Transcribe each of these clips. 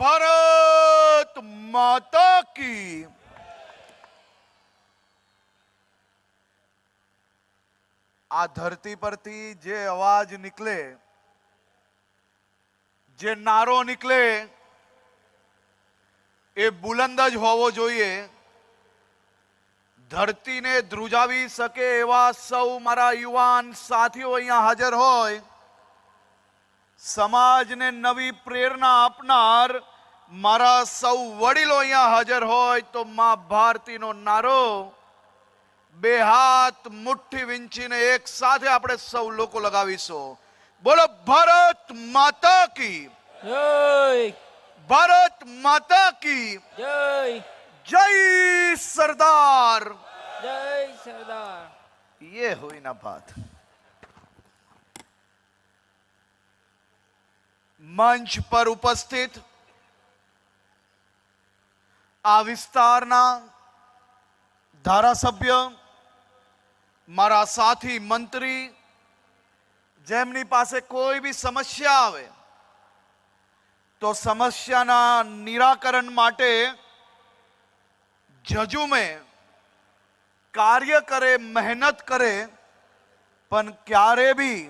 ભારત માતા કી. આ ધરતી પરથી જે અવાજ નીકળે, જે નારો નીકળે, એ બુલંદ જ હોવો જોઈએ. ધરતીને ધ્રુજાવી શકે એવા સૌ મારા યુવાન સાથીઓ અહીંયા હાજર હોય. સમાજને નવી પ્રેરણા આપનાર મારા સૌ વડીલો અહીંયા હાજર હોય તો માં ભારતીનો નારો બે હાથ મુઠ્ઠી વિંચીને એક સાથે આપણે સૌ લોકો લગાવીશું બોલો ભારત માતા કી જય ભારત માતા કી જય જય સરદાર જય સરદાર ये हुई ना बात મંચ પર ઉપસ્થિત આ વિસ્તારના ધારાસભ્ય મારા સાથી મંત્રી જેમની પાસે કોઈ બી સમસ્યા આવે તો સમસ્યાના નિરાકરણ માટે જજુમે કાર્ય કરે મહેનત કરે પણ ક્યારે બી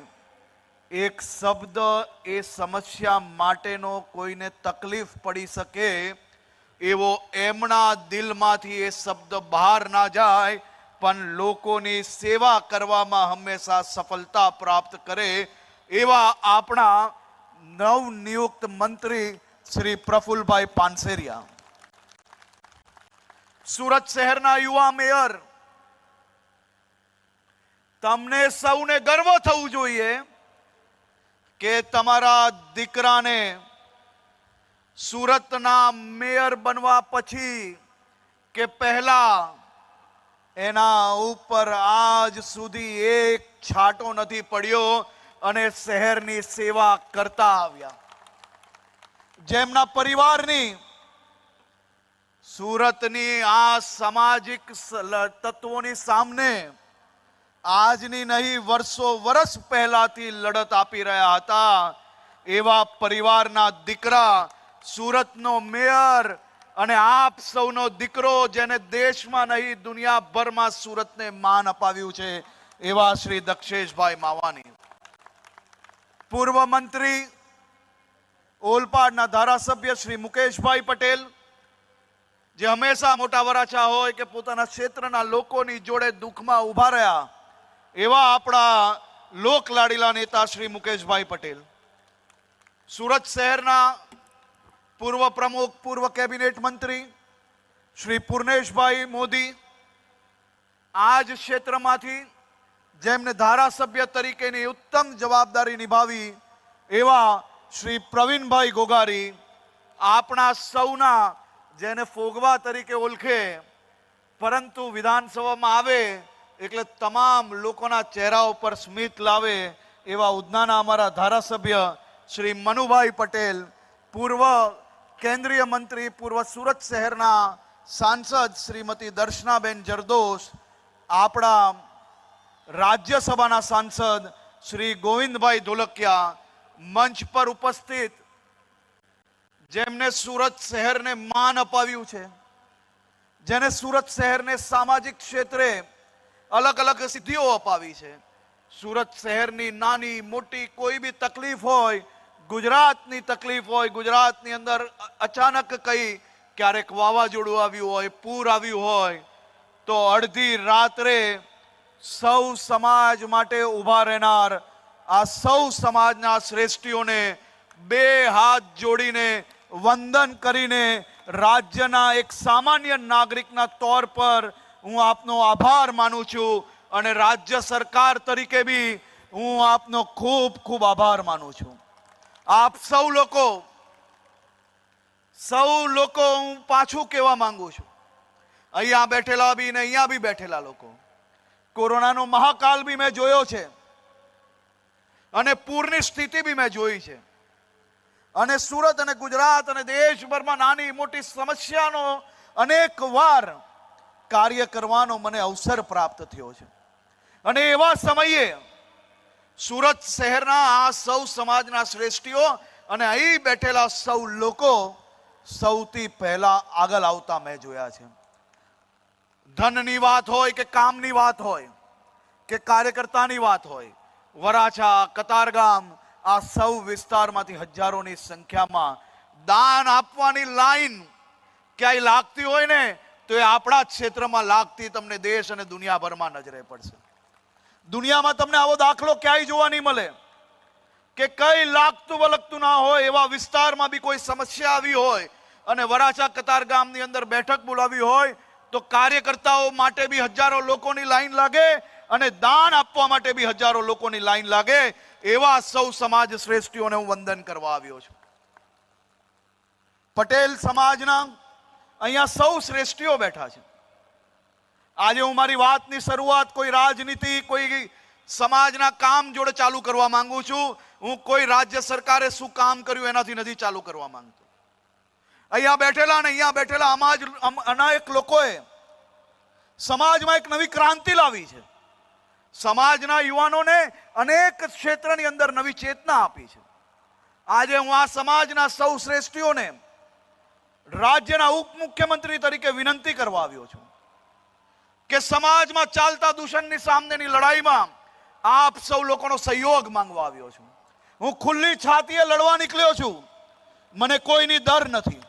એક શબ્દ એ સમસ્યા માટેનો કોઈને તકલીફ પડી શકે, એવો એમના દિલમાંથી એ શબ્દ બહાર ના જાય, પણ લોકોની સેવા કરવામાં હંમેશા સફળતા પ્રાપ્ત કરે એવા આપણા નવનિયુક્ત મંત્રી શ્રી પ્રફુલભાઈ પાનસેરિયા. સુરત શહેરના યુવા મેયર, તમને સૌને ગર્વ થવું જોઈએ કે તમારા દીકરાને સુરતના મેયર બનવા પછી કે પહેલા એના ઉપર આજ સુધી એક છાંટો નથી પડ્યો અને શહેરની સેવા કરતા આવ્યા. જેમના પરિવારની સુરતની આ સામાજિક તત્વોની સામને આજની નહીં, વર્ષો વર્ષ પહેલાથી લડત આપી રહ્યા હતા. એવા પરિવારના દીકરા, સુરતનો મેયર અને આપ સૌનો દીકરો જેને દેશમાં નહીં, દુનિયાભરમાં સુરતને માન અપાવ્યું છે, એવા શ્રી દક્ષેશભાઈ માવાની. પૂર્વ મંત્રી, ઓલપાડના ધારાસભ્ય શ્રી મુકેશભાઈ પટેલ, જે હંમેશા મોટા વરાછા હોય કે પોતાના ક્ષેત્રના લોકોની જોડે દુઃખમાં ઊભા રહ્યા એવા આપણા લોકલાડીલા નેતા શ્રી મુકેશભાઈ પટેલ. સુરત શહેરના પૂર્વ પ્રમુખ, પૂર્વ કેબિનેટ મંત્રી શ્રી પૂર્ણેશભાઈ મોદી આ જ ક્ષેત્રમાંથી જેમને ધારાસભ્ય તરીકેની ઉત્તમ જવાબદારી નિભાવી એવા શ્રી પ્રવીણભાઈ ગોગારી આપણા સૌના જેને ફોગવા તરીકે ઓળખે, પરંતુ વિધાનસભામાં આવે એટલે તમામ લોકોના ચહેરા ઉપર સ્મિત લાવે એવા ઉધનાના અમારા ધારાસભ્ય શ્રી મનુભાઈ પટેલ, પૂર્વ કેન્દ્રીય મંત્રી, પૂર્વ સુરત શહેરના સાંસદ શ્રીમતી દર્શનાબેન જરદોશ, આપણા રાજ્યસભાના સાંસદ શ્રી ગોવિંદભાઈ ધોલકિયા મંચ પર ઉપસ્થિત, જેમને સુરત શહેરને માન અપાવ્યું છે, જેને સુરત શહેરને સામાજિક ક્ષેત્રે અલગ અલગ સિદ્ધિઓ અપાવી છે. સુરત શહેરની નાની, મોટી કોઈ બી તકલીફ હોય, ગુજરાતની તકલીફ હોય, ગુજરાતની અંદર અચાનક કઈ ક્યારેક વાવાઝોડું આવ્યું હોય, પૂર આવ્યું હોય, તો અડધી રાત્રે સૌ સમાજ માટે ઊભા રહેનાર આ સૌ સમાજના શ્રેષ્ઠીઓને બે હાથ જોડીને વંદન કરીને રાજ્યના એક સામાન્ય નાગરિકના તોર પર હું આપનો આભાર માનું છું અને રાજ્ય સરકાર તરીકે બી હું આપનો ખૂબ ખૂબ આભાર માનું છું. આપ સૌ લોકો સૌ લોકો હું પાછું કહેવા માંગુ છું. અહીંયા બેઠેલા બી ને અહીંયા બી બેઠેલા લોકો. કોરોનાનો મહાકાલ બી મેં જોયો છે. અને પૂરની સ્થિતિ બી મેં જોઈ છે. અને સુરત અને ગુજરાત અને દેશભરમાં નાની મોટી સમસ્યાનો અનેક વાર કાર્ય કરવાનો મને અવસર પ્રાપ્ત થયો છે. અને એવા સમયે સુરત શહેરના આ સૌ સમાજના શ્રેષ્ઠીઓ અને અહીં બેઠેલા સૌ લોકો સૌથી પહેલા આગળ આવતા મેં જોયા છે. ધનની વાત હોય કે કામની વાત હોય કે કાર્યકર્તાની વાત હોય, વરાછા, કતારગામ, આ સૌ વિસ્તારમાંથી હજારોની સંખ્યામાં દાન આપવાની લાઈન ક્યાંય લાગતી હોય ને તો એ આપણા જ ક્ષેત્રમાં લાગતી તમને દેશ અને દુનિયાભરમાં નજરે પડશે. દુનિયામાં તમને આવો દાખલો ક્યાંય જોવા નહીં મળે. કે કઈ લાગતું વલગતું ના હોય એવા વિસ્તારમાં બી કોઈ સમસ્યા આવી હોય અને વરાછા કતાર ગામની અંદર બેઠક બોલાવી હોય તો કાર્યકર્તાઓ માટે બી હજારો લોકોની લાઈન લાગે અને દાન આપવા માટે બી હજારો લોકોની લાઈન લાગે એવા સૌ સમાજ શ્રેષ્ઠીઓને હું વંદન કરવા આવ્યો છું. પટેલ સમાજના અહીંયા સૌ શ્રેષ્ઠીઓ બેઠા છે. આજે હું મારી વાતની શરૂઆત કોઈ રાજનીતિ, કોઈ સમાજના કામ જોડે ચાલુ કરવા માંગુ છું. હું કોઈ રાજ્ય સરકારે શું કામ કર્યું એનાથી નથી ચાલુ કરવા માંગતો. અહીંયા બેઠેલા ને અહીંયા બેઠેલા આમાં જ અનાયક લોકોએ સમાજમાં એક નવી ક્રાંતિ લાવી છે. સમાજના યુવાનોને અનેક ક્ષેત્રની અંદર નવી ચેતના આપી છે. આજે હું આ સમાજના સૌ શ્રેષ્ઠીઓને રાજ્યના ઉપમુખ્યમંત્રી તરીકે વિનંતી કરવા આવ્યો છું કે સમાજમાં ચાલતા દૂષણની સામેની લડાઈમાં આપ સૌ લોકોનો સહયોગ માંગવા આવ્યો છું. હું ખુલ્લી છાતીએ લડવા નીકળ્યો છું. મને કોઈની ડર નથી.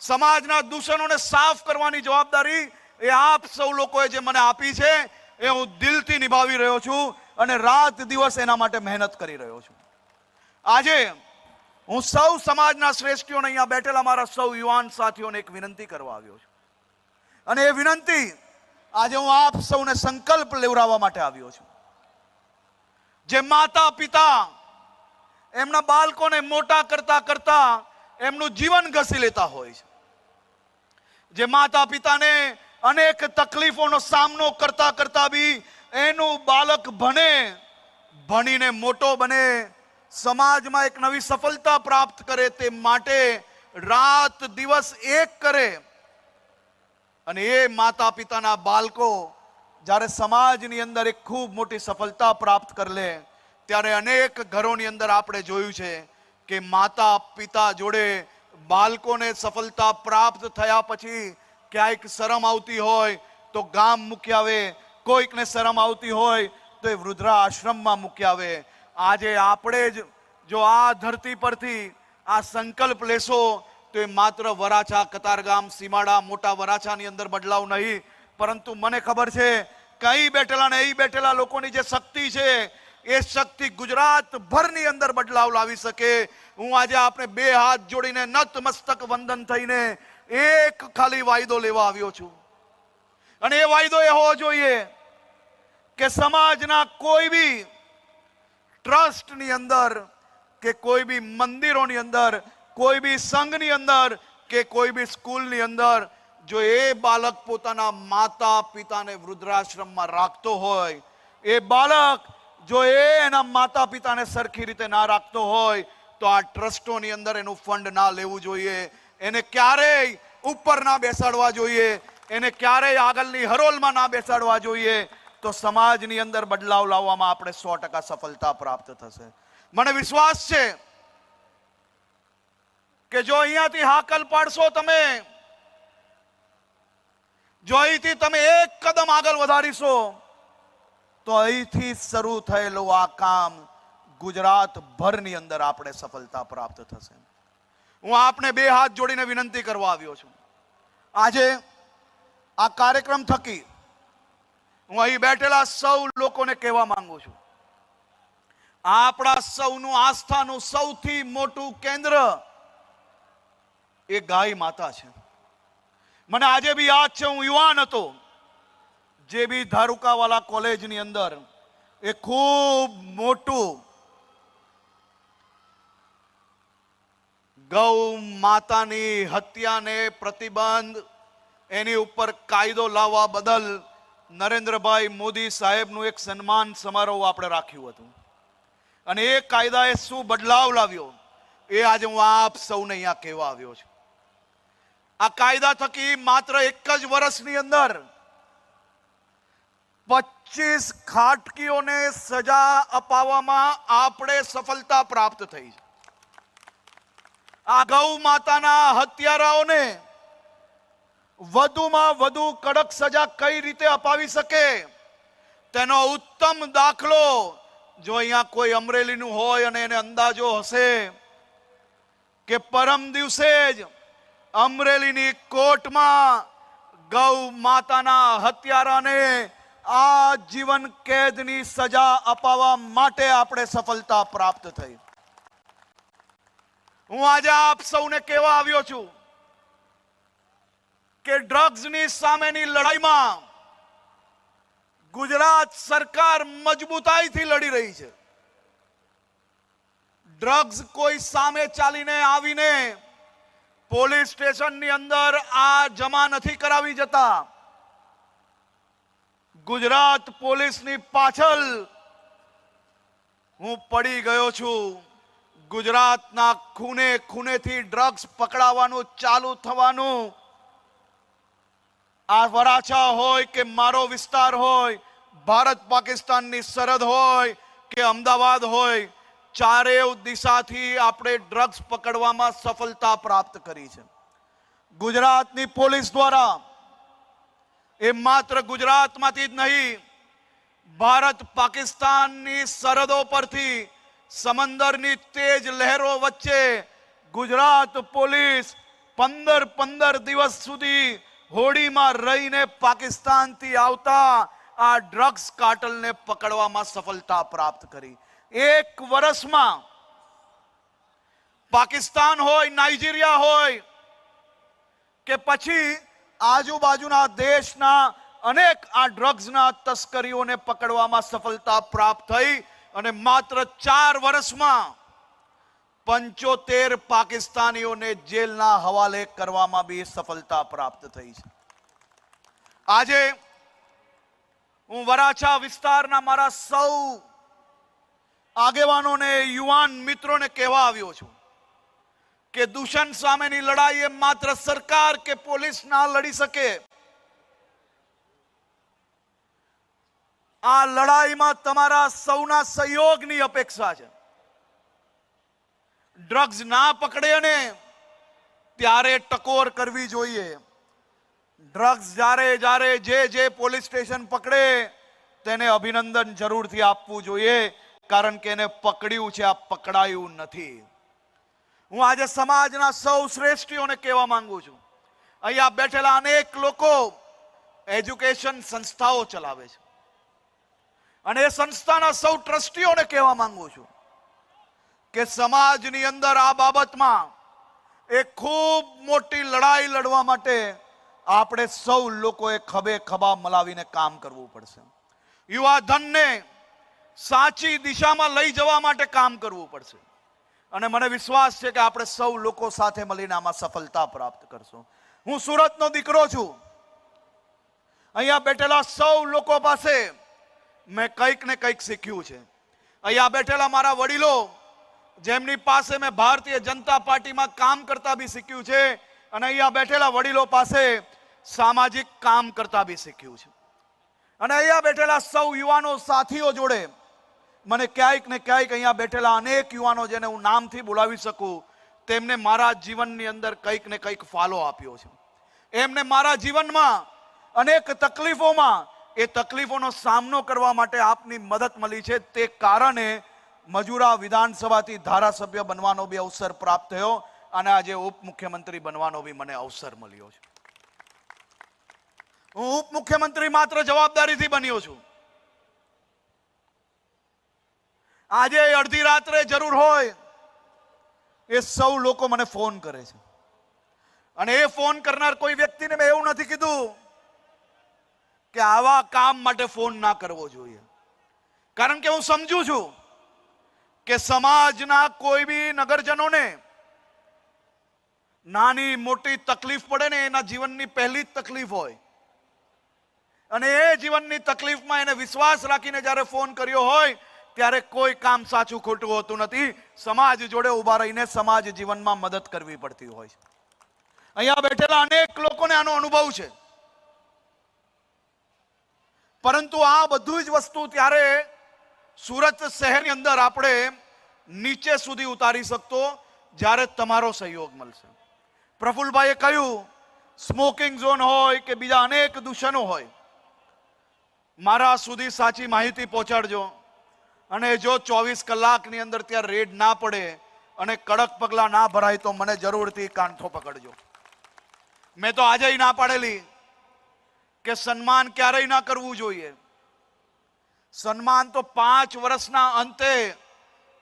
સમાજના દૂષણોને સાફ કરવાની જવાબદારી એ આપ સૌ લોકોએ જે મને આપી છે, એ હું દિલથી નિભાવી રહ્યો છું અને રાત દિવસ એના માટે મહેનત કરી રહ્યો છું. આજે હું સૌ સમાજના શ્રેષ્ઠીઓને અહીંયા બેઠેલા મારા સૌ યુવાન સાથીઓને એક વિનંતી કરવા આવ્યો છું. અને એ વિનંતી આજે હું આપ સૌને સંકલ્પ લેવડાવવા માટે આવ્યો છું. જે માતા પિતા એમના બાળકોને મોટા કરતા કરતા એમનું જીવન ઘસી લેતા હોય છે. જે માતા પિતાને અનેક તકલીફોનો સામનો કરતા કરતા બી એનું બાળક ભણે, ભણીને મોટો બને સમાજમાં એક નવી સફળતા પ્રાપ્ત કરે તે માટે રાત દિવસ એક કરે. અને એ માતા પિતાના બાળકો જ્યારે સમાજની અંદર એક ખૂબ મોટી સફળતા પ્રાપ્ત કરી લે, ત્યારે અનેક ઘરોની અંદર આપણે જોયું છે કે માતા પિતા જોડે બાળકોને સફળતા પ્રાપ્ત થયા પછી ક્યાંક શરમ આવતી હોય તો ગામ મૂકી આવે, કોઈકને શરમ આવતી હોય તો એ વૃદ્ધા આશ્રમમાં મૂકી આવે. આજે આપણે જ જો આ ધરતી પરથી આ સંકલ્પ લેશો, તો એ માત્ર વરાછા કતારગામ, સીમાડા, મોટા વરાછાની અંદર બદલાવ નહીં. પરંતુ મને ખબર છે, કઈ બેઠેલા ને અહીં બેઠેલા લોકોની જે શક્તિ છે, એ શક્તિ ગુજરાત ભરની અંદર બદલાવ લાવી શકે. હું આજે આપણે બે હાથ જોડીને નત મસ્તક વંદન થઈને એક ખાલી વાયદો લેવા આવ્યો છું. અને એ વાયદો એ હોવો જોઈએ કે સમાજના કોઈ બી ટ્રસ્ટની અંદર કે કોઈ બી મંદિરોની અંદર, કોઈ બી સંઘની અંદર કે કોઈ બી સ્કૂલની અંદર, જો એ બાળક પોતાના માતા પિતાને વૃદ્ધાશ્રમમાં રાખતો હોય, એ બાળક જો એ એના માતા પિતાને સરખી રીતે ના રાખતો હોય, તો આ ટ્રસ્ટોની અંદર એનું ફંડ ના લેવું જોઈએ. એને ક્યારેય ઉપર ના બેસાડવા જોઈએ. એને ક્યારેય આગળની હરોલમાં ના બેસાડવા જોઈએ. તો સમાજની અંદર બદલાવ લાવવામાં આપણે સો ટકા સફળતા પ્રાપ્ત થશે. મને વિશ્વાસ છે કે જો અહીંયાથી હાકલ પાડશો તમે, જો અહીંથી તમે એક કદમ આગળ વધારીશો, તો અહીંથી શરૂ થયેલું આ કામ ગુજરાત ભરની અંદર આપણે સફળતા પ્રાપ્ત થશે. હું આપને બે હાથ જોડીને વિનંતી કરવા આવ્યો છું. આજે આ કાર્યક્રમ થકી હું અહીં બેઠેલા સૌ લોકોને કહેવા માંગુ છું. આપણા સૌનું આસ્થાનું સૌથી મોટું કેન્દ્ર એ ગાય માતા છે. મને આજે બી યાદ છે, હું યુવાન હતો. જે બી ધારુકાવાલા કોલેજની અંદર એ ખૂબ મોટું ગૌ માતાની હત્યાને પ્રતિબંધ, એની ઉપર કાયદો લાવવા બદલ નરેન્દ્રભાઈ મોદી સાહેબનું એક સન્માન સમારોહ આપણે રાખ્યું હતું. અને એ કાયદાએ શું બદલાવ લાવ્યો એ આજે હું આપ સૌને અહીંયા કહેવા આવ્યો છું. આ કાયદા થકી માત્ર એક જ વર્ષની અંદર પચીસ ખાટકીઓને સજા અપાવવામાં આપણે સફળતા પ્રાપ્ત થઈ છે. આ ગૌ માતાના હત્યારાઓને વધુમાં વધુ કડક સજા કઈ રીતે અપાવી શકે? તેનો ઉત્તમ દાખલો જો અહીંયા કોઈ અમરેલીનું હોય અને એને અંદાજો હશે કે પરમ દિવસે જ અમરેલીની કોર્ટમાં ગૌ માતાના હત્યારાને આ જીવન કેદની સજા અપાવવા માટે આપણે સફળતા પ્રાપ્ત થઈ. હું આજે આપ સૌને કહેવા આવ્યો છું કે ડ્રગ્સની સામેની લડાઈમાં ગુજરાત સરકાર મજબૂતાઈથી લડી રહી છે. ડ્રગ્સ કોઈ સામે ચાલીને આવીને પોલીસ સ્ટેશનની અંદર આ જમા નથી કરાવી જતા. ગુજરાત પોલીસની પાછળ હું પડી ગયો છું. ગુજરાતના ખૂને ખૂનેથી ડ્રગ્સ પકડાવાનું ચાલુ થવાનું આ વરાછા હોય કે મારો વિસ્તાર હોય, ભારત પાકિસ્તાનની સરહદ હોય કે અમદાવાદ હોય ચારેવ દિશાથી આપણે ડ્રગ્સ પકડવામાં સફળતા પ્રાપ્ત કરી છે. ગુજરાતની પોલીસ દ્વારા એ માત્ર ગુજરાતમાંથી જ નહીં, ભારત પાકિસ્તાનની સરહદો પરથી સમંદરની તેજ લહેરો વચ્ચે ગુજરાત પોલીસ પંદર પંદર દિવસ સુધી હોડીમાં રહીને પાકિસ્તાનથી આવતા આ ડ્રગ્સ કાર્ટલને પકડવામાં સફળતા પ્રાપ્ત કરી. એક વર્ષમાં પાકિસ્તાન હોય, નાઇજીરિયા હોય, કે પછી આજુબાજુના દેશના અનેક આ ડ્રગ્સના તસ્કરીઓને પકડવામાં સફળતા પ્રાપ્ત થઈ અને માત્ર ચાર વર્ષમાં પંચોતેર પાકિસ્તાનીઓને જેલના હવાલે કરવામાં બી સફળતા પ્રાપ્ત થઈ છે. આજે હું વરાછા વિસ્તારના મારા સૌ આગેવાનોને, યુવાન મિત્રોને કહેવા આવ્યો છું કે દૂષણ સામેની લડાઈ એ માત્ર સરકાર કે પોલીસ ના લડી શકે. આ લડાઈમાં તમારા સૌના સહયોગની અપેક્ષા છે. ડ્રગ્સ ના પકડે અને ત્યારે ટકોર કરવી જોઈએ. ડ્રગ્સ જ્યારે જ્યારે જે જે પોલીસ સ્ટેશન પકડે, તેને અભિનંદન જરૂરથી આપવું જોઈએ, કારણ કે એને પકડ્યું છે, આ પકડાયું નથી. હું આજે સમાજના સૌ શ્રેષ્ઠીઓને કહેવા માંગુ છું. અહીંયા બેઠેલા અનેક લોકો એજ્યુકેશન સંસ્થાઓ ચલાવે છે. અને એ સંસ્થાના સૌ ટ્રસ્ટીઓને કહેવા માંગુ છું. કે સમાજની અંદર આ બાબતમાં એક ખૂબ મોટી લડાઈ લડવા માટે આપણે સૌ લોકોએ ખભે ખભા મલાવીને કામ કરવું પડશે. યુવા ધનને સાચી દિશામાં લઈ જવા માટે કામ કરવું પડશે. અને મને વિશ્વાસ છે કે આપણે સૌ લોકો સાથે મળીને આમાં સફળતા પ્રાપ્ત કરશું. હું સુરતનો દીકરો છું. અહીંયા બેઠેલા સૌ લોકો પાસે મેં કંઈક ને કંઈક શીખ્યું છે. અહીંયા બેઠેલા મારા વડીલો જેમની પાસે મેં ભારતીય જનતા પાર્ટીમાં કામ કરતા બી શીખ્યું છે અને અહીંયા બેઠેલા વડીલો પાસે સામાજિક કામ કરતા બી શીખ્યું છે. અને અહીંયા બેઠેલા સૌ યુવાનો સાથીઓ જોડે મને ક્યાંક ને ક્યાંક અહીંયા બેઠેલા અનેક યુવાનો જેને હું નામથી બોલાવી શકું, તેમને મારા જીવનની અંદર કંઈક ને કંઈક ફાળો આપ્યો છે. એમને મારા જીવનમાં અનેક તકલીફોમાં એ તકલીફોનો સામનો કરવા માટે આપની મદદ મળી છે. તે કારણે મજુરા વિધાનસભાથી ધારાસભ્ય બનવાનો બી અવસર પ્રાપ્ત થયો અને આજે ઉપમુખ્યમંત્રી બનવાનો બી મને અવસર મળ્યો છે. હું ઉપમુખ્યમંત્રી માત્ર જવાબદારીથી બન્યો છું. આજે અડધી રાત્રે જરૂર હોય એ સૌ લોકો મને ફોન કરે છે. અને એ ફોન કરનાર કોઈ વ્યક્તિને મેં એવું નથી કીધું કે આવા કામ માટે ફોન ના કરવો જોઈએ. કારણ કે હું સમજુ છું કે સમાજના કોઈ બી નગરજનોને નાની મોટી તકલીફ પડે ને એના જીવનની પહેલી જ તકલીફ હોય. અને એ જીવનની તકલીફમાં એને વિશ્વાસ રાખીને જ્યારે ફોન કર્યો હોય, ત્યારે કોઈ કામ સાચું ખોટું હોતું નથી. સમાજ જોડે ઊભા રહીને સમાજ જીવનમાં મદદ કરવી પડતી હોય છે. અહીંયા બેઠેલા અનેક લોકોને આનો અનુભવ છે. પરંતુ આ બધું જ વસ્તુ ત્યારે સુરત શહેરની અંદર આપણે નીચે સુધી ઉતારી શકતો જ્યારે તમારો સહયોગ મળશે. પ્રફુલભાઈએ કહ્યું સ્મોકિંગ ઝોન હોય કે બીજા અનેક દૂષણો હોય, મારા સુધી સાચી માહિતી પહોંચાડજો. અને જો ચોવીસ કલાકની અંદર ત્યાં રેડ ના પડે અને કડક પગલાં ના ભરાય તો મને જરૂરથી કાંઠો પકડજો. મેં તો આજે ના પાડેલી કે સન્માન ક્યારેય ના કરવું જોઈએ. સન્માન તો પાંચ વર્ષના અંતે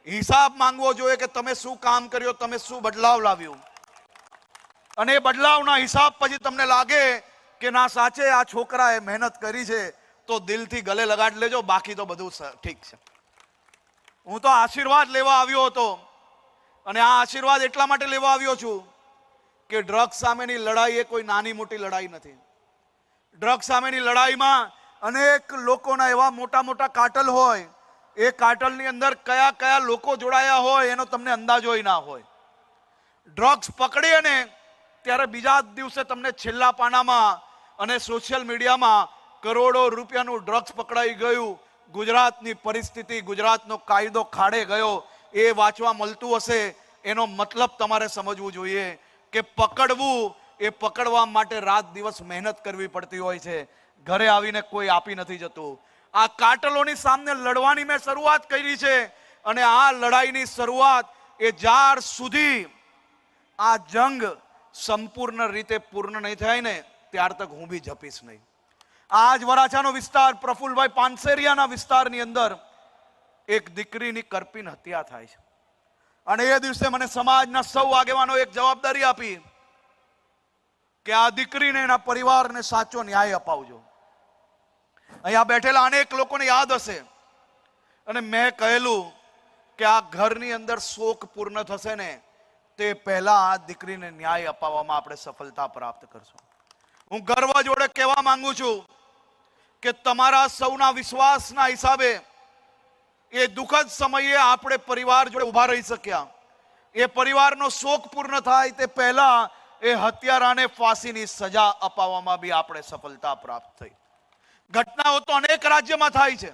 હિસાબ માંગવો જોઈએ કે તમે શું કામ કર્યો, તમે શું બદલાવ લાવ્યો. અને એ બદલાવના હિસાબ પછી તમને લાગે કે ના સાચે આ છોકરાએ મહેનત કરી છે, તો દિલથી ગલે લગાડી લેજો, બાકી તો બધું ઠીક છે. હું તો આશીર્વાદ લેવા આવ્યો હતો, અને આ આશીર્વાદ એટલા માટે લેવા આવ્યો છું કે ડ્રગ્સ સામેની લડાઈ એ કોઈ નાની મોટી લડાઈ નથી. ડ્રગ્સ સામેની લડાઈમાં અનેક લોકોના એવા મોટા મોટા કાટલ હોય, એ કાટલની અંદર કયા કયા લોકો જોડાયા હોય એનો તમને અંદાજો ના હોય. ડ્રગ્સ પકડી અને ત્યારે બીજા દિવસે તમને છેલ્લા પાનામાં અને સોશિયલ મીડિયામાં કરોડો રૂપિયાનું ડ્રગ્સ પકડાઈ ગયું. ગુજરાતની પરિસ્થિતિ, ગુજરાતનો કાયદો ખાડે ગયો. એ વાંચવા મળતું હશે, એનો મતલબ તમારે સમજવું જોઈએ કે પકડવું એ પકડવા માટે રાત દિવસ મહેનત કરવી પડતી હોય છે. ઘરે આવીને કોઈ આપી નથી જતું. આ કાટલોની સામે લડવાની મેં શરૂઆત કરી છે અને આ લડાઈની શરૂઆત એ જ્યાર સુધી આ જંગ સંપૂર્ણ રીતે પૂર્ણ નહીં થાય ને ત્યાર તક હું બી જપીશ નહીં. આ જ વરાછાનો વિસ્તાર પ્રફુલભાઈ પાનસેરિયાના વિસ્તારની અંદર એક દીકરીની કરપીન હત્યા થાય છે. અને એ દિવસે મને સમાજના સૌ આગેવાનો એક જવાબદારી આપી કે આ દીકરીને એના પરિવારને સાચો ન્યાય અપાવજો. અહીંયા બેઠેલા અનેક લોકોને યાદ હશે. અને મેં કહેલું કે આ ઘરની અંદર શોક પૂર્ણ થશે ને, તે પહેલા આ દીકરીને ન્યાય અપાવવામાં આપણે સફળતા પ્રાપ્ત કરશું. હું ગર્વ જોડે કહેવા માંગુ છું કે તમારા સૌના વિશ્વાસના હિસાબે એ દુઃખદ સમયે આપણે પરિવાર જોડે ઊભા રહી શક્યા. એ પરિવારનો શોક પૂર્ણ થાય તે પહેલા એ હત્યારાને ફાંસીની સજા અપાવવામાં બી આપણે સફળતા પ્રાપ્ત થઈ. ઘટનાઓ તો અનેક રાજ્યમાં થાય છે.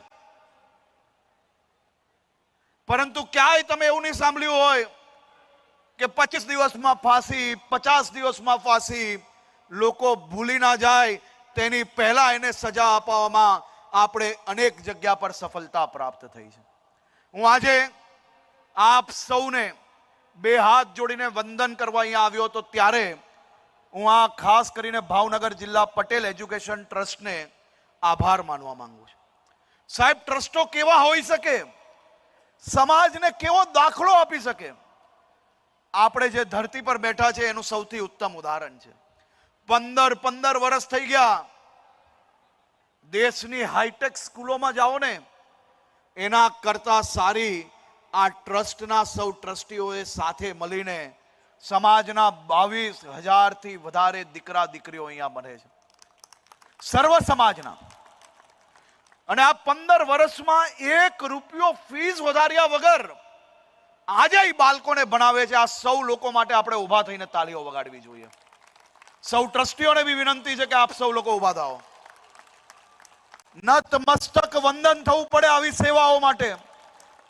પરંતુ ક્યાંય તમે એવું નહીં સાંભળ્યું હોય કે પચીસ દિવસમાં ફાંસી, પચાસ દિવસમાં ફાંસી, લોકો ભૂલી ના જાય, તેની પહેલા એને સજા અપાવવામાં આપણે અનેક જગ્યા પર સફળતા પ્રાપ્ત થઈ છે. હું આજે આપ સૌને બે હાથ જોડીને વંદન કરવા અહીંયા આવ્યો હતો ત્યારે હું આ ખાસ કરીને ભાવનગર જિલ્લા પટેલ એજ્યુકેશન ટ્રસ્ટને આભાર માનવા માંગુ છું. સાહેબ, ટ્રસ્ટો કેવા હોઈ શકે? સમાજને કેવો દાખલો આપી શકે? આપણે જે ધરતી પર બેઠા છે, એનું સૌથી ઉત્તમ ઉદાહરણ છે. પંદર પંદર વર્ષ થઈ ગયા. દેશની હાઈટેક સ્કૂલોમાં જાઓ ને, એના કરતા સારી આ ટ્રસ્ટના સૌ ટ્રસ્ટીઓએ સાથે મળીને સમાજના બાવીસ હજારથી વધારે દીકરા દીકરીઓ અહીંયા બને છે. સર્વ સમાજના. અને આ પંદર વર્ષમાં એક રૂપિયો ફીસ વધાર્યા વગર આજે બાળકોને ભણાવે છે. આ સૌ લોકો માટે આપણે ઊભા થઈને તાળીઓ વગાડવી જોઈએ. સૌ ટ્રસ્ટીઓને બી વિનંતી છે કે આપ સૌ લોકો ઊભા થાઓ. નતમસ્તક વંદન થવું પડે આવી સેવાઓ માટે.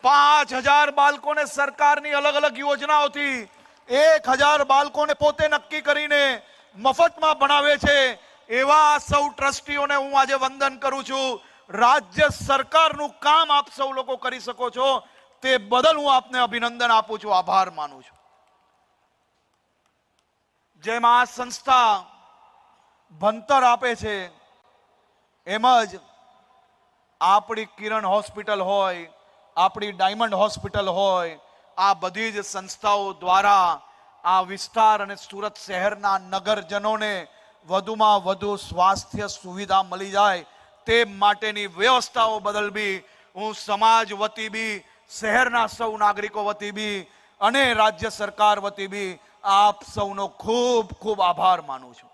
પાંચ હજાર બાળકોને સરકારની અલગ અલગ યોજનાઓથી એક હજાર બાળકોને પોતે નક્કી કરીને મફતમાં ભણાવે છે. એવા સૌ ટ્રસ્ટીઓને હું આજે વંદન કરું છું. રાજ્ય સરકારનું કામ આપ સૌ લોકો કરી શકો છો. તે બદલ હું આપને અભિનંદન આપું છું, આભાર માનું છું. જેમ આ સંસ્થા ભણતર આપે છે, એમ જ આપણી કિરણ હોસ્પિટલ હોય, આપણી ડાયમંડ હોસ્પિટલ હોય, આ બધી જ સંસ્થાઓ દ્વારા આ વિસ્તાર અને સુરત શહેરના નગરજનોને વધુમાં વધુ સ્વાસ્થ્ય સુવિધા મળી જાય તે માટેની વ્યવસ્થાઓ બદલ બી હું સમાજ વતી બી, શહેરના સૌ નાગરિકો વતી બી અને રાજ્ય સરકાર વતી બી આપ સૌનો ખૂબ ખૂબ આભાર માનું છું.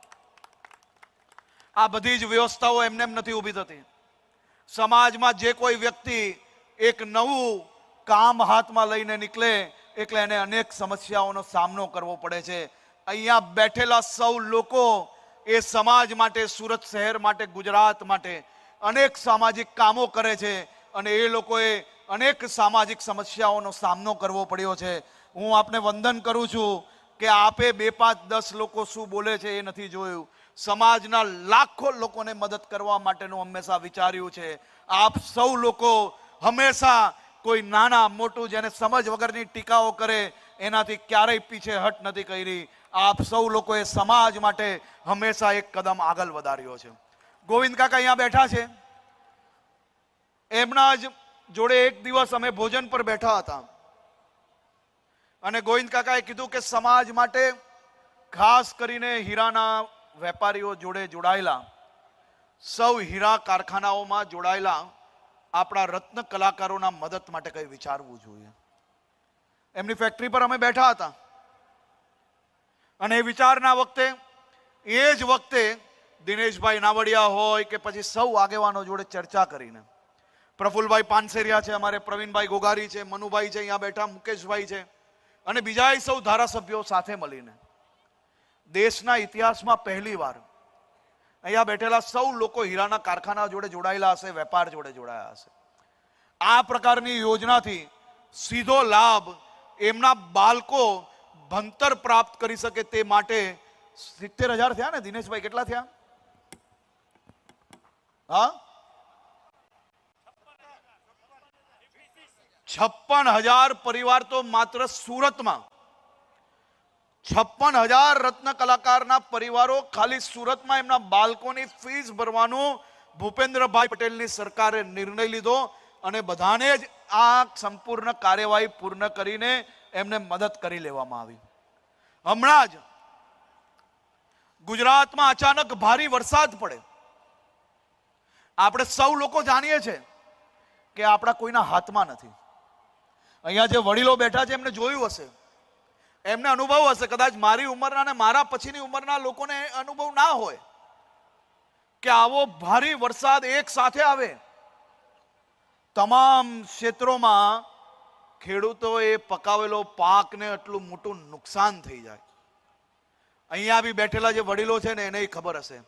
આ બધી જ વ્યવસ્થાઓ એમને એમ નથી ઊભી થતી. સમાજમાં જે કોઈ વ્યક્તિ એક નવું કામ હાથમાં લઈને નીકળે એટલે એને અનેક સમસ્યાઓનો સામનો કરવો પડે છે. અહીંયા બેઠેલા સૌ લોકો એ સમાજ માટે, સુરત શહેર માટે, ગુજરાત માટે અનેક સામાજિક કામો કરે છે અને એ લોકોએ અનેક સામાજિક સમસ્યાઓનો સામનો કરવો પડ્યો છે. હું આપને વંદન કરું છું કે આપે બે પાંચ દસ લોકો શું બોલે છે એ નથી જોયું. સમાજના લાખો લોકોને મદદ કરવા માટેનું હંમેશા વિચાર્યું છે. આપ સૌ લોકો હંમેશા કોઈ નાના મોટું જેને સમજ વગરની ટીકાઓ કરે, એનાથી ક્યારેય પીછે હટ નથી કરી. આપ સૌ લોકોએ સમાજ માટે હંમેશા એક કદમ આગળ વધાર્યો છે. ગોવિંદ કાકા અહીંયા બેઠા છે. એમના જ જોડે એક દિવસ અમે ભોજન પર બેઠા હતા. અને ગોવિંદ કાકાએ કીધું કે સમાજ માટે ખાસ કરીને હીરાના વેપારીઓ જોડે જોડાયેલા, સૌ હીરા કારખાનાઓમાં જોડાયેલા આપણા રત્ન કલાકારોના મદદ માટે કંઈ વિચારવું જોઈએ. એમની ફેક્ટરી પર અમે બેઠા હતા. અને એ વિચારના વખતે, એ જ વખતે દિનેશભાઈ નાવડિયા હોય કે પછી સૌ આગેવાનો જોડે ચર્ચા કરીને. પ્રફુલભાઈ પાનસેરિયા છે, અમારે પ્રવીણભાઈ ગોગારી છે, મનુભાઈ છે, અહીંયા બેઠા, મુકેશભાઈ છે, અને બીજા સૌ ધારાસભ્યો સાથે મળીને. દેશના ઇતિહાસમાં પહેલી વાર અહીંયા બેઠેલા સૌ લોકો હીરાના કારખાના જોડે જોડાયેલા હશે, વેપાર જોડે જોડાયા હશે. આ પ્રકારની યોજનાથી સીધો લાભ એમના બાળકો ભણતર પ્રાપ્ત કરી શકે તે માટે સિત્તેર હજાર થયા ને, દિનેશભાઈ, કેટલા થયા? હા? છપ્પન હજાર પરિવાર તો માત્ર સુરતમાં. છપ્પન હજાર રત્ન કલાકારના પરિવારો ખાલી સુરતમાં એમના બાળકોની ફીસ ભરવાનું ભૂપેન્દ્રભાઈ પટેલની સરકારે નિર્ણય લીધો અને બધાને જ આ સંપૂર્ણ કાર્યવાહી પૂર્ણ કરીને એમને મદદ કરી લેવામાં આવી. હમણાં જ ગુજરાતમાં અચાનક ભારે વરસાદ પડે. આપણે સૌ લોકો જાણીએ છીએ કે આપણા કોઈના હાથમાં નથી. અહીંયા જે વડીલો બેઠા છે, એમને જોયું હશે. એમને અનુભવ હશે, કદાચ મારી ઉંમરના અને મારા પછીની ઉંમરના લોકોને અનુભવ ના હોય કે આવો ભારે વરસાદ એક સાથે આવે. તમામ ક્ષેત્રોમાં ખેડૂતોએ પકાવેલો પાકને આટલું મોટું નુકસાન થઈ જાય. અહીંયા બી બેઠેલા જે વડીલો છે ને, એને ખબર હશે.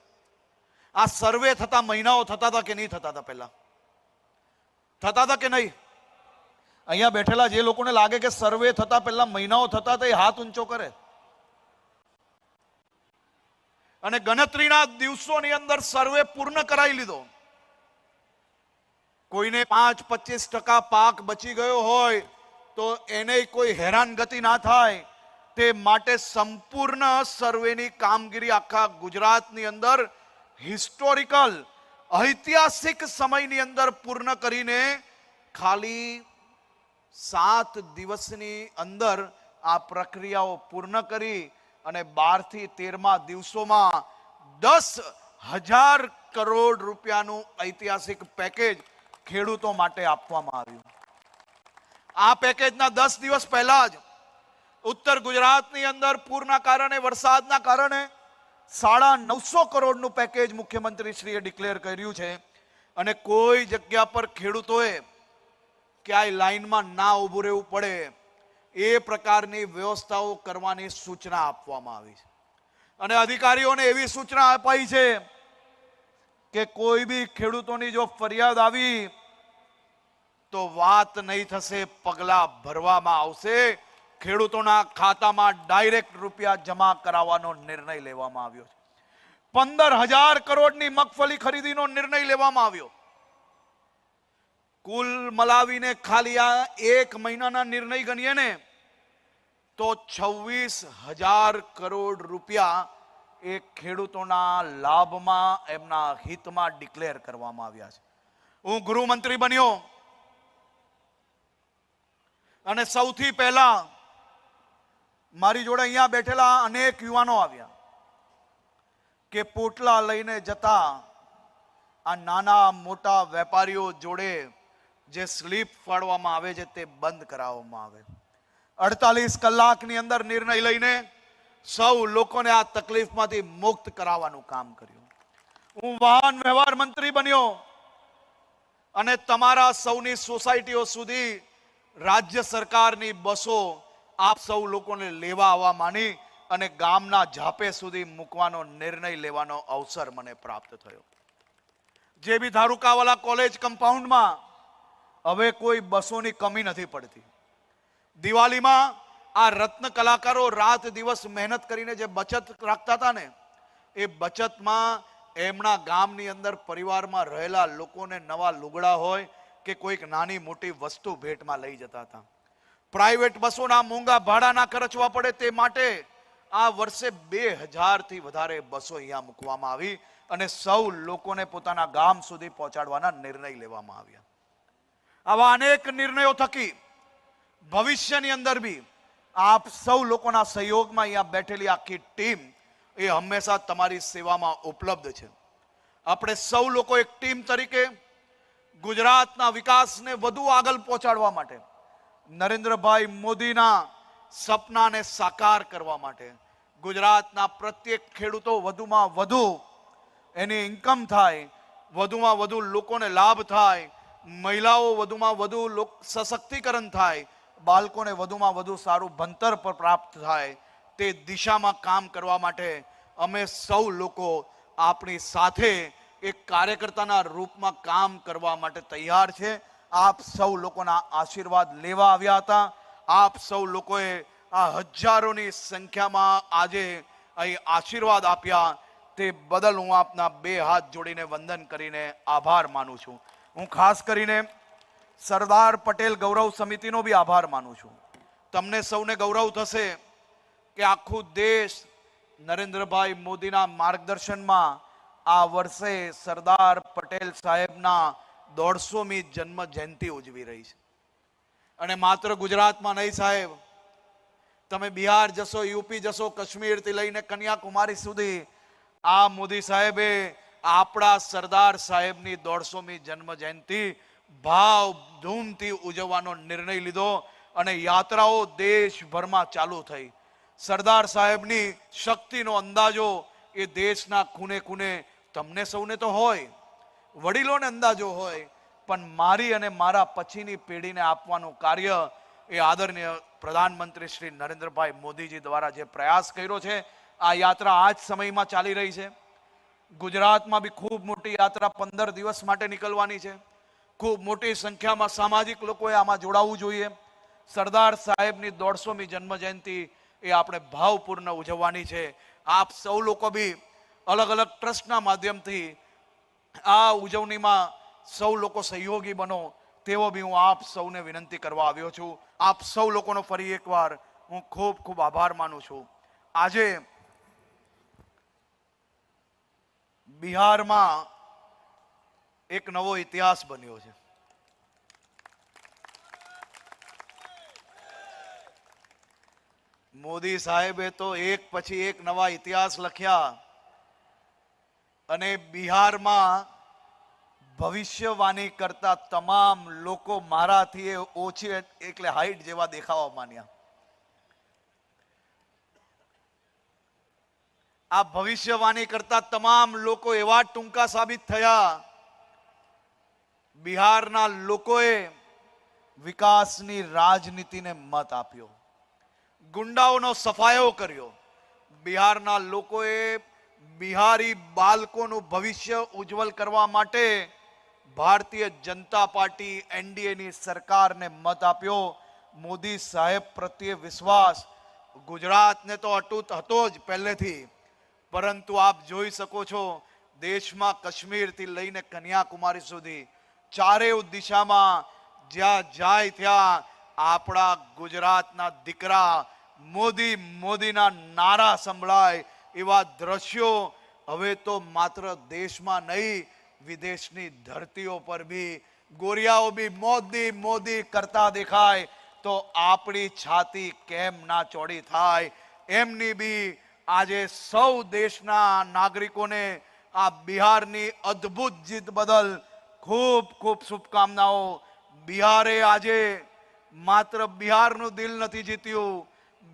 આ સર્વે થતા, મહિનાઓ થતા હતા કે નહીં થતા હતા પહેલા? થતા હતા કે નહીં? અહીંયા બેઠેલા જે લોકોને લાગે કે સર્વે થતા પહેલા, મહિનાઓ થતા હતા, એ હાથ ઊંચો કરે. અને ગણતરીના દિવસોની અંદર સર્વે પૂર્ણ કરાવી લીધો. કોઈને પાંચ પચીસ ટકા પાક બચી ગયો હોય તો એને કોઈ હેરાનગતિ ના થાય. તે માટે સંપૂર્ણ સર્વેની કામગીરી આખા ગુજરાતની અંદર હિસ્ટોરિકલ ઐતિહાસિક સમયની અંદર પૂર્ણ કરીને ખાલી સાત દિવસની અંદર આ પ્રક્રિયાઓ પૂર્ણ કરી અને બારથી તેરમા દિવસોમાં દસ હજાર કરોડ રૂપિયાનું ઐતિહાસિક પેકેજ ખેડૂતો માટે આપવામાં આવ્યું. આ પેકેજના દસ દિવસ પહેલા જ ઉત્તર ગુજરાતની અંદર પૂરના કારણે, વરસાદના કારણે સાડા નવસો કરોડનું પેકેજ મુખ્યમંત્રી શ્રીએ ડિક્લેર કર્યું છે. અને કોઈ જગ્યા પર ખેડૂતોએ ક્યાંય લાઈનમાં ના ઊભું રહેવું પડે એ પ્રકારની વ્યવસ્થાઓ કરવાની સૂચના આપવામાં આવી છે. અને અધિકારીઓને એવી સૂચના અપાઈ છે કે કોઈ બી ખેડૂતોની જો ફરિયાદ આવી તો વાત નહીં થશે, પગલા ભરવામાં આવશે. ખેડૂતોના ખાતામાં ડાયરેક્ટ રૂપિયા જમા કરાવવાનો નિર્ણય લેવામાં આવ્યો છે. પંદર હજાર કરોડની મગફળી ખરીદીનો નિર્ણય લેવામાં આવ્યો. કુલ મલાવીને ખાલી આ એક મહિનાના નિર્ણય ગણીએ ને, તો છવ્વીસ હજાર કરોડ રૂપિયા એ ખેડૂતોના લાભમાં, એમના હિતમાં ડિક્લેર કરવામાં આવ્યા છે. હું ગૃહમંત્રી બન્યો. અને સૌથી પહેલા મારી જોડે અહીંયા બેઠેલા અનેક યુવાનો આવ્યા કે પોટલા લઈને જતા આ નાના મોટા વેપારીઓ જોડે જે સ્લીપ ફાળવામાં આવે છે તે બંધ કરાવવામાં આવે. અડતાલીસ કલાકની અંદર નિર્ણય લઈને સૌ લોકોને આ તકલીફમાંથી મુક્ત કરાવવાનું કામ કર્યું. હું વાહન વ્યવહાર મંત્રી બન્યો અને તમારા સૌની સોસાયટીઓ સુધી રાજ્ય સરકારની બસો આપ સૌ લોકોને લેવા આવવા માની અને ગામના ઝાપે સુધી મૂકવાનો નિર્ણય લેવાનો અવસર મને પ્રાપ્ત થયો. જે બી ધારુકાવાલા કોલેજ કમ્પાઉન્ડમાં હવે કોઈ બસોની કમી નથી પડતી. દિવાળીમાં આ રત્ન કલાકારો રાત દિવસ મહેનત કરીને જે બચત રાખતા હતા ને, એ બચતમાં એમના ગામની અંદર પરિવારમાં રહેલા લોકોને નવા લુગડા હોય કે કોઈક નાની મોટી વસ્તુ ભેટમાં લઈ જતા હતા. પ્રાઇવેટ બસોના મોંઘા ભાડાના ખર્ચવા પડે તે માટે આ વર્ષે બે હજારથી વધારે બસો અહીંયા મૂકવામાં આવી અને સૌ લોકોને પોતાના ગામ સુધી પહોંચાડવાના નિર્ણય લેવામાં આવ્યા. આવા અનેક નિર્ણયો થકી ભવિષ્યની અંદર બી આપ સૌ લોકોના સહયોગમાં અહીંયા બેઠેલી આખી ટીમ એ હંમેશા તમારી સેવામાં ઉપલબ્ધ છે. આપણે સૌ લોકો એક ટીમ તરીકે ગુજરાતના વિકાસને વધુ આગળ પહોંચાડવા માટે, નરેન્દ્રભાઈ મોદીના સપનાને સાકાર કરવા માટે, ગુજરાતના પ્રત્યેક ખેડૂતો વધુમાં વધુ એની ઇન્કમ થાય, વધુમાં વધુ લોકોને લાભ થાય, મહિલાઓ વધુમાં વધુ સશક્તિકરણ થાય, બાળકોને વધુમાં વધુ સારું ભણતર પર પ્રાપ્ત થાય, તે દિશામાં કામ કરવા માટે અમે સૌ લોકો આપણી સાથે એક કાર્યકર્તાના રૂપમાં કામ કરવા માટે તૈયાર છે. આપ સૌ લોકોના આશીર્વાદ લેવા આવ્યા હતા. આપ સૌ લોકોએ આ હજારોની સંખ્યામાં આજે અહીં આશીર્વાદ આપ્યા. તે બદલ હું આપના બે હાથ જોડીને વંદન કરીને આભાર માનું છું. હું ખાસ કરીને સરદાર પટેલ ગૌરવ સમિતિનો બી આભાર માનું છું. તમને સૌને ગૌરવ થશે કે આખું દેશ નરેન્દ્રભાઈ મોદીના માર્ગદર્શનમાં આ વર્ષે સરદાર પટેલ સાહેબના દોઢસોમી જન્મ જયંતિ ઉજવી રહી છે. અને માત્ર ગુજરાતમાં નહીં સાહેબ, તમે બિહાર જશો, યુપી જશો, કાશ્મીરથી લઈને કન્યાકુમારી સુધી, આ મોદી સાહેબે આપણા સરદાર સાહેબની દોઢસોમી જન્મ જયંતિ ભાવ ધૂમથી ઉજવવાનો નિર્ણય લીધો અને યાત્રાઓ દેશભરમાં ચાલુ થઈ. સરદાર સાહેબની શક્તિનો અંદાજો એ દેશના ખૂને ખૂણે તમને સૌને તો હોય, વડીલોને અંદાજો હોય, પણ મારી અને મારા પછીની પેઢીને આપવાનું કાર્ય એ આદરણીય પ્રધાનમંત્રી શ્રી નરેન્દ્રભાઈ મોદીજી દ્વારા જે પ્રયાસ કર્યો છે, આ યાત્રા આ જ સમયમાં ચાલી રહી છે. ગુજરાતમાં બી ખૂબ મોટી યાત્રા પંદર દિવસ માટે નીકળવાની છે. ખૂબ મોટી સંખ્યામાં સામાજિક લોકોએ આમાં જોડાવવું જોઈએ. સરદાર સાહેબની દોઢસોમી જન્મ જયંતિ એ આપણે ભાવપૂર્ણ ઉજવવાની છે. આપ સૌ લોકો બી અલગ અલગ ટ્રસ્ટના માધ્યમથી આ ઉજવણીમાં સૌ લોકો સહયોગી બનો, તેવો બી હું આપ સૌને વિનંતી કરવા આવ્યો છું. આપ સૌ લોકોનો ફરી એકવાર હું ખૂબ ખૂબ આભાર માનું છું. આજે બિહારમાં એક નવો ઇતિહાસ બન્યો છે. મોદી સાહેબે તો એક પછી એક નવા ઇતિહાસ લખ્યા. અને બિહારમાં ભવિષ્યવાણી કરતા તમામ લોકો મારાથી ઓછી એટલે હાઈટ જેવા દેખાવા માંડ્યા. આ ભવિષ્યવાણી કરતા તમામ લોકો એવા ટૂંકા સાબિત થયા. બિહારના લોકોએ વિકાસની રાજનીતિને મત આપ્યો. ગુંડાઓનો સફાયો કર્યો. બિહારના લોકોએ બિહારી બાળકોનું ભવિષ્ય ઉજ્જવલ કરવા માટે ભારતીય જનતા પાર્ટી એનડીએની સરકારને મત આપ્યો. મોદી સાહેબ પ્રત્યે વિશ્વાસ ગુજરાતને તો અટૂટ હતો જ પહેલેથી. પરંતુ આપ જોઈ શકો છો, દેશમાં કાશ્મીરથી લઈને કન્યાકુમારી સુધી ચારેય દિશામાં જ્યાં જાય ત્યાં આપણા ગુજરાતના દીકરા મોદી મોદીના નારા સંભળાય એવા દ્રશ્યો હવે તો માત્ર દેશમાં નહીં, વિદેશની ધરતીઓ પર બી. ગોરિયાઓ બી મોદી મોદી કરતા દેખાય તો આપણી છાતી કેમ ના ચોડી થાય? એમની બી આજે સૌ દેશના નાગરિકોને આ બિહારની અદ્ભુત જીત બદલ ખૂબ ખૂબ શુભકામનાઓ. બિહારે આજે માત્ર બિહારનું દિલ નથી જીત્યું.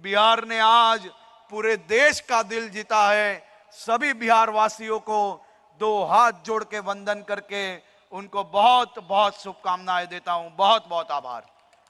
બિહારને આજ पूरे देश का दिल जीता है। सभी बिहार वासियों को दो हाथ जोड़ के वंदन करके उनको बहुत बहुत शुभकामनाएँ देता हूँ। बहुत बहुत आभार।